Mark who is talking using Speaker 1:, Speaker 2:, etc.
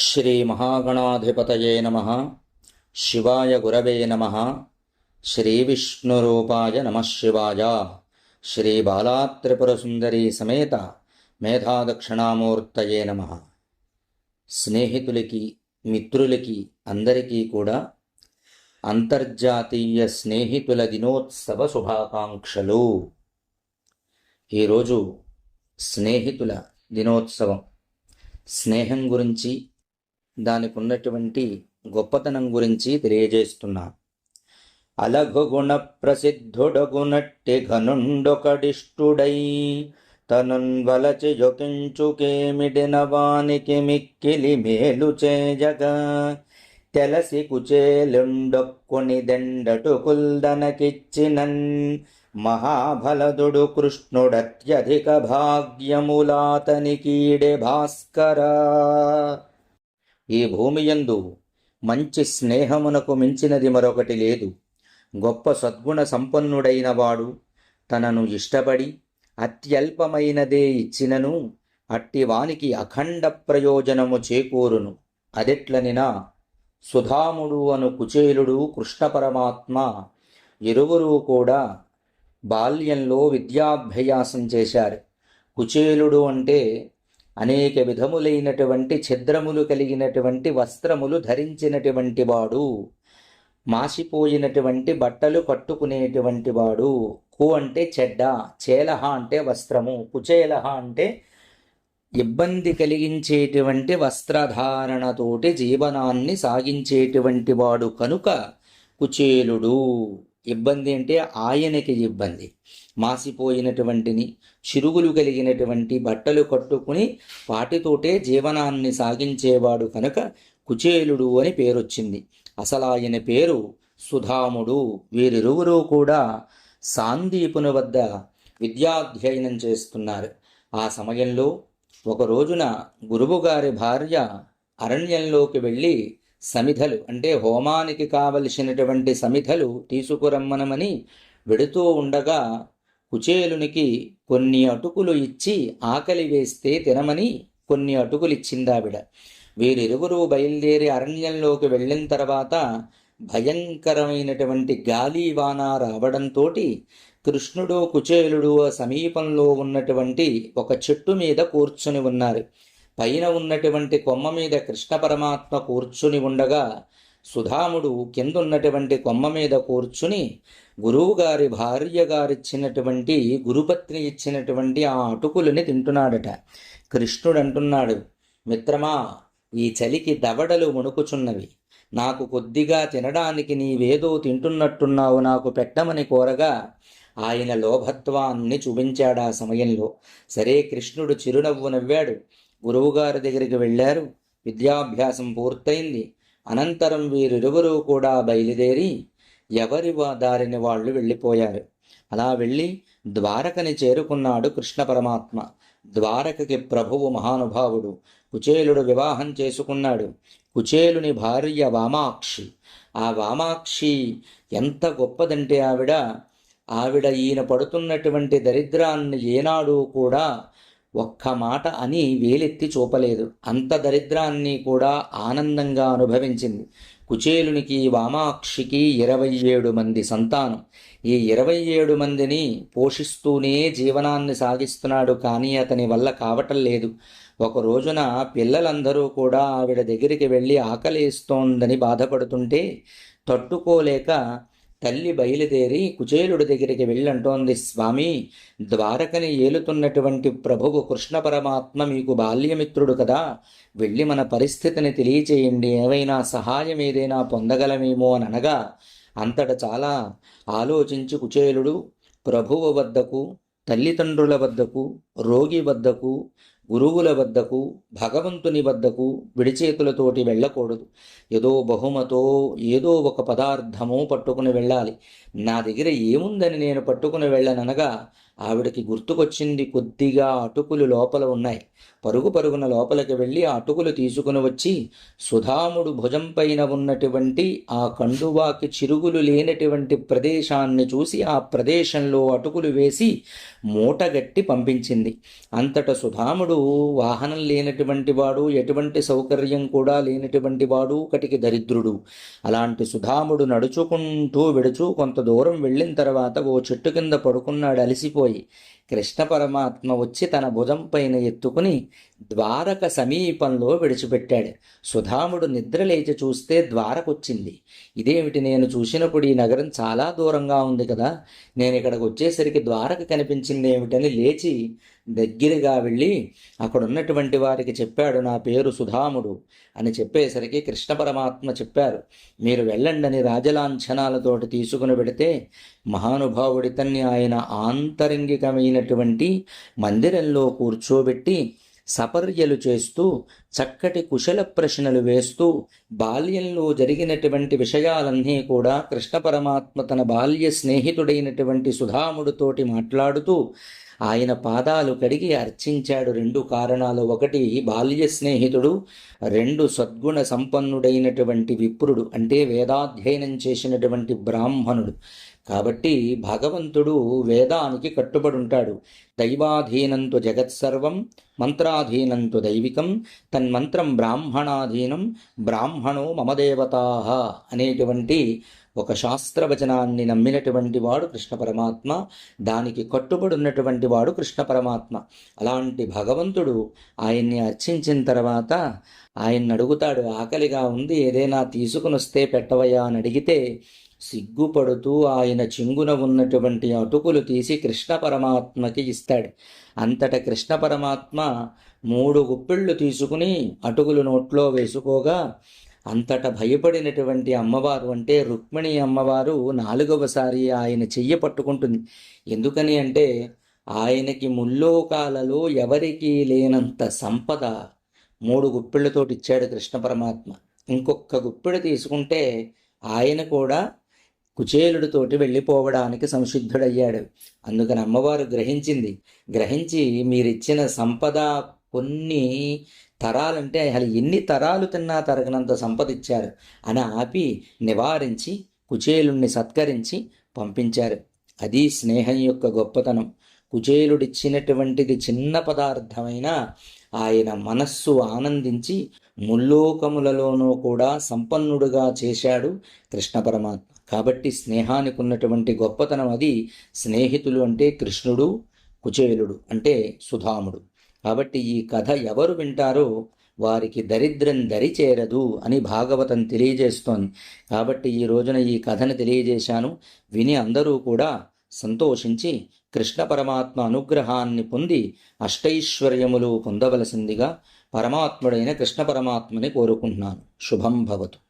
Speaker 1: శ్రీమహాగణాధిపతయే నమ. శివాయ గురవే నమ. శ్రీవిష్ణురూపాయ నమ శివాయ. శ్రీ బాలాత్రిపురసుందరీ సమేత మేధాదక్షిణామూర్తయే నమ. స్నేహితులకి మిత్రులకి అందరికీ కూడా అంతర్జాతీయ స్నేహితుల దినోత్సవ శుభాకాంక్షలు. ఈరోజు స్నేహితుల దినోత్సవం. స్నేహం గురించి దానికి ఉన్నటువంటి గొప్పతనం గురించి తెలియజేస్తున్నా. అలఘుగుణ ప్రసిద్ధుడగునట్టి ఘనుండొకడిష్టుడై తనున్ వలచి జొకించుకేమిడిన వానికి మిక్కిలి మేలు చేయగా తెలసి కుచేలుండొక్కొని దెండటు కుల్దనకిచ్చినన్ మహాబలదుడు కృష్ణుడత్యధిక భాగ్యములాతనికీడే భాస్కరా. ఈ భూమియందు మంచి స్నేహమునకు మించినది మరొకటి లేదు. గొప్ప సద్గుణ సంపన్నుడైన వాడు తనను ఇష్టపడి అత్యల్పమైనదే ఇచ్చినను అట్టి వానికి అఖండ ప్రయోజనము చేకూరును. అదెట్లనినా సుధాముడు అను కుచేలుడు కృష్ణ పరమాత్మ ఇరువురు కూడా బాల్యంలో విద్యాభ్యాసం చేశారు. కుచేలుడు అంటే అనేక విధములైనటువంటి ఛిద్రములు కలిగినటువంటి వస్త్రములు ధరించినటువంటి వాడు మాసిపోయినటువంటి బట్టలు కట్టుకునేటువంటి వాడు కు అంటే చెడ్డ చేలహ అంటే వస్త్రము కుచేలహ అంటే ఇబ్బంది కలిగించేటువంటి వస్త్రధారణతోటి జీవనాన్ని సాగించేటువంటి వాడు కనుక కుచేలుడు. ఇబ్బంది అంటే ఆయనకి ఇబ్బంది. మాసిపోయినటువంటిని చిరుగులు కలిగినటువంటి బట్టలు కట్టుకుని వాటితోటే జీవనాన్ని సాగించేవాడు కనుక కుచేలుడు అని పేరొచ్చింది. అసలు ఆయన పేరు సుధాముడు. వీరిరువురు కూడా సాందీపుని వద్ద విద్యాధ్యయనం చేస్తున్నారు. ఆ సమయంలో ఒక రోజున గురువుగారి భార్య అరణ్యంలోకి వెళ్ళి సమిధలు అంటే హోమానికి కావలసినటువంటి సమిధలు తీసుకురమ్మనమని వెడుతూ ఉండగా కుచేలునికి కొన్ని అటుకులు ఇచ్చి ఆకలి వేస్తే తినమని కొన్ని అటుకులు ఇచ్చిందావిడ వీరిరువురు బయలుదేరి అరణ్యంలోకి వెళ్ళిన తర్వాత భయంకరమైనటువంటి గాలి వాన రావడంతో కృష్ణుడు కుచేలుడు సమీపంలో ఉన్నటువంటి ఒక చెట్టు మీద కూర్చుని ఉన్నారు. పైన ఉన్నటువంటి కొమ్మ మీద కృష్ణ పరమాత్మ కూర్చుని ఉండగా సుధాముడు కిందున్నటువంటి కొమ్మ మీద కూర్చుని గురువుగారి భార్య గారిచ్చినటువంటి గురుపత్ని ఇచ్చినటువంటి ఆ అటుకులని తింటున్నాడట. కృష్ణుడు అంటున్నాడు మిత్రమా ఈ చలికి దవడలు ముణుకుచున్నవి. నాకు కొద్దిగా తినడానికి నీవేదో తింటున్నట్టున్నావు నాకు పెట్టమని కోరగా ఆయన లోభత్వాన్ని చూపించాడు ఆ సమయంలో. సరే కృష్ణుడు చిరునవ్వు నవ్వాడు. గురువుగారి దగ్గరికి వెళ్ళారు. విద్యాభ్యాసం పూర్తయింది. అనంతరం వీరిరువురు కూడా బయలుదేరి ఎవరి దారిని వాళ్ళు వెళ్ళిపోయారు. అలా వెళ్ళి ద్వారకని చేరుకున్నాడు కృష్ణ పరమాత్మ. ద్వారకకి ప్రభువు మహానుభావుడు కుచేలుడు వివాహం చేసుకున్నాడు. కుచేలుని భార్య వామాక్షి. ఆ వామాక్షి ఎంత గొప్పదంటే ఆవిడ ఆవిడ ఈయన పడుతున్నటువంటి దరిద్రాన్ని ఏనాడు కూడా ఒక్క మాట అని వేలెత్తి చూపలేదు. అంత దరిద్రాన్ని కూడా ఆనందంగా అనుభవించింది. కుచేలునికి వామాక్షికి ఇరవై ఏడు మంది సంతానం. ఈ ఇరవై ఏడు మందిని పోషిస్తూనే జీవనాన్ని సాగిస్తున్నాడు కానీ అతని వల్ల కావటం లేదు. ఒక రోజున పిల్లలందరూ కూడా ఆవిడ దగ్గరికి వెళ్ళి ఆకలేస్తోందని బాధపడుతుంటే తట్టుకోలేక తల్లి బయలుదేరి కుచేలుడి దగ్గరికి వెళ్ళంటోంది. స్వామి ద్వారకని ఏలుతున్నటువంటి ప్రభువు కృష్ణ పరమాత్మ మీకు బాల్యమిత్రుడు కదా. వెళ్ళి మన పరిస్థితిని తెలియచేయండి. ఏవైనా సహాయం ఏదైనా పొందగలమేమో అని అనగా అంతట చాలా ఆలోచించి కుచేలుడు ప్రభువు వద్దకు తల్లిదండ్రుల వద్దకు రోగి వద్దకు గురువుల వద్దకు భగవంతుని వద్దకు విడిచేతులతోటి వెళ్ళకూడదు. ఏదో బహుమతో ఏదో ఒక పదార్థమో పట్టుకుని వెళ్ళాలి. నా దగ్గర ఏముందని నేను పట్టుకుని వెళ్ళననగా ఆవిడకి గుర్తుకొచ్చింది కొద్దిగా అటుకులు లోపల ఉన్నాయి. పరుగు పరుగున లోపలికి వెళ్ళి ఆ అటుకులు తీసుకుని వచ్చి సుధాముడు భుజం పైన ఉన్నటువంటి ఆ కండువాకి చిరుగులు లేనటువంటి ప్రదేశాన్ని చూసి ఆ ప్రదేశంలో అటుకులు వేసి మూటగట్టి పంపించింది. అంతట సుధాముడు వాహనం లేనటువంటి వాడు ఎటువంటి సౌకర్యం కూడా లేనటువంటి వాడు ఒకటికి దరిద్రుడు. అలాంటి సుధాముడు నడుచుకుంటూ విడుచు కొంత దూరం వెళ్ళిన తర్వాత ఓ చెట్టు కింద పడుకున్నాడు అలసిపోయి కృష్ణ పరమాత్మ వచ్చి తన భుజంపైన ఎత్తుకుని ద్వారక సమీపంలో విడిచిపెట్టాడు. సుధాముడు నిద్రలేచి చూస్తే ద్వారకొచ్చింది. ఇదేమిటి? నేను చూసినప్పుడు ఈ నగరం చాలా దూరంగా ఉంది కదా. నేను ఇక్కడికి వచ్చేసరికి ద్వారక కనిపించింది ఏమిటని లేచి దగ్గరగా వెళ్ళి అక్కడ ఉన్నటువంటి వారికి చెప్పాడు నా పేరు సుధాముడు అని చెప్పేసరికి కృష్ణ పరమాత్మ చెప్పారు. మీరు వెళ్ళండని రాజలాంఛనాలతోటి తీసుకుని పెడితే మహానుభావుడితన్ని ఆయన ఆంతరంగికమైనటువంటి మందిరంలో కూర్చోబెట్టి సపర్యలు చేస్తూ చక్కటి కుశల ప్రశ్నలు వేస్తూ బాల్యంలో జరిగినటువంటి విషయాలన్నీ కూడా కృష్ణ పరమాత్మ తన బాల్య స్నేహితుడైనటువంటి సుధాముడితోటి మాట్లాడుతూ ఆయన పాదాలు కడిగి అర్చించాడు రెండు కారణాలు. ఒకటి బాల్య స్నేహితుడు రెండు సద్గుణ సంపన్నుడైనటువంటి విప్రుడు అంటే వేదాధ్యయనం చేసినటువంటి బ్రాహ్మణుడు. కాబట్టి భగవంతుడు వేదానికి కట్టుబడి ఉంటాడు దైవాధీనంతో జగత్సర్వం మంత్రాధీనంతో దైవికం తన్మంత్రం బ్రాహ్మణాధీనం బ్రాహ్మణో మమదేవతా అనేటువంటి ఒక శాస్త్రవచనాన్ని నమ్మినటువంటి వాడు కృష్ణ పరమాత్మ దానికి కట్టుబడి ఉన్నటువంటి వాడు కృష్ణ పరమాత్మ. అలాంటి భగవంతుడు ఆయన్ని అర్చించిన తర్వాత ఆయన్ని అడుగుతాడు ఆకలిగా ఉంది ఏదైనా తీసుకుని వస్తే పెట్టవయ్యా అని అడిగితే సిగ్గుపడుతూ ఆయన చింగున ఉన్నటువంటి అటుకులు తీసి కృష్ణ పరమాత్మకి ఇస్తాడు. అంతట కృష్ణ పరమాత్మ మూడు గుప్పిళ్ళు తీసుకుని అటుకులు నోట్లో వేసుకోగా అంతట భయపడినటువంటి అమ్మవారు అంటే రుక్మిణి అమ్మవారు నాలుగవసారి ఆయన చెయ్యి పట్టుకుంటుంది. ఎందుకని అంటే ఆయనకి ముల్లోకాలలో ఎవరికీ లేనంత సంపద మూడు గుప్పిళ్ళతోటి ఇచ్చాడు కృష్ణ పరమాత్మ. ఇంకొక గుప్పిడు తీసుకుంటే ఆయన కూడా కుచేలుడితోటి వెళ్ళిపోవడానికి సంసిద్ధుడయ్యాడు అందుకని అమ్మవారు గ్రహించింది. గ్రహించి మీరిచ్చిన సంపద కొన్ని తరాలంటే అసలు ఎన్ని తరాలు తిన్నా తరగనంత సంపదిచ్చారు అని ఆపి నివారించి కుచేలుణ్ణి సత్కరించి పంపించారు. అది స్నేహం యొక్క గొప్పతనం. కుచేలుడిచ్చినటువంటిది చిన్న పదార్థమైన ఆయన మనస్సు ఆనందించి ముల్లోకములలోనూ కూడా సంపన్నుడుగా చేశాడు కృష్ణ పరమాత్మ. కాబట్టి స్నేహానికి ఉన్నటువంటి గొప్పతనం అది. స్నేహితులు అంటే కృష్ణుడు కుచేలుడు అంటే సుధాముడు. కాబట్టి ఈ కథ ఎవరు వింటారో వారికి దరిద్రం దరిచేరదు అని భాగవతం తెలియజేస్తోంది. కాబట్టి ఈ రోజున ఈ కథను తెలియజేశాను. విని అందరూ కూడా సంతోషించి కృష్ణ పరమాత్మ అనుగ్రహాన్ని పొంది అష్టైశ్వర్యములు పొందవలసిందిగా పరమాత్ముడైన కృష్ణ పరమాత్మని కోరుకుంటున్నాను. శుభం భవతు.